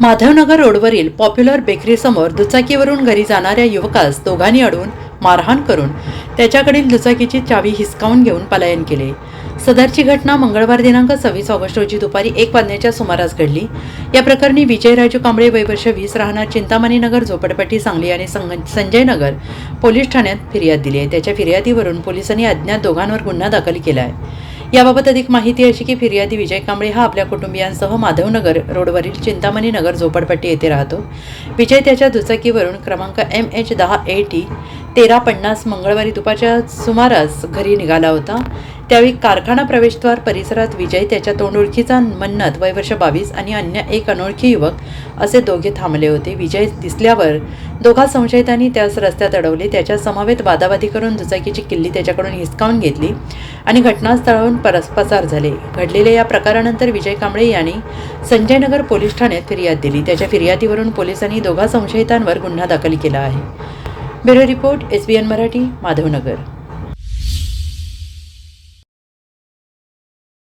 माधवनगर रोडवरील पॉप्युलर बेकरीसमोर दुचाकीवरून घरी जाणाऱ्या युवकास दोघांनी अडवून मारहाण करून त्याच्याकडील दुचाकीची चावी हिसकावून घेऊन पलायन केले. सदरची घटना मंगळवार दिनांक सव्वीस ऑगस्ट रोजी दुपारी एक वाजण्याच्या सुमारास घडली. या प्रकरणी विजय राजू कांबळे वयवर्ष वीस राहणार चिंतामणी नगर झोपडपट्टी सांगली आणि संजय नगर पोलीस ठाण्यात फिर्याद दिली आहे. त्याच्या फिर्यादीवरून पोलिसांनी अज्ञात दोघांवर गुन्हा दाखल केला आहे. याबाबत अधिक माहिती अशी की फिर्यादी विजय कांबळे हा आपल्या कुटुंबियांसह माधवनगर रोडवरील चिंतामणी नगर झोपडपट्टी येथे राहतो. विजय त्याच्या दुचाकीवरून क्रमांक एम एच दहा ए टी तेरा पन्नास मंगळवारी दुपारच्या सुमारास घरी निघाला होता. त्यावेळी कारखाना प्रवेशद्वार परिसरात विजय त्याच्या तोंडओळखीचा मन्नत वयवर्ष बावीस आणि अन्य एक अनोळखी युवक असे दोघे थांबले होते. विजय दिसल्यावर दोघा संशयितांनी त्यास रस्त्यात अडवले. त्याच्या समवेत वादावादी करून दुचाकीची किल्ली त्याच्याकडून हिसकावून घेतली आणि घटनास्थळावरून परस पसार झाले. घडलेल्या या प्रकारानंतर विजय कांबळे यांनी संजयनगर पोलीस ठाण्यात फिर्याद दिली. त्याच्या फिर्यादीवरून पोलिसांनी दोघा संशयितांवर गुन्हा दाखल केला आहे. Bureau report S B N Marathi Madhavnagar.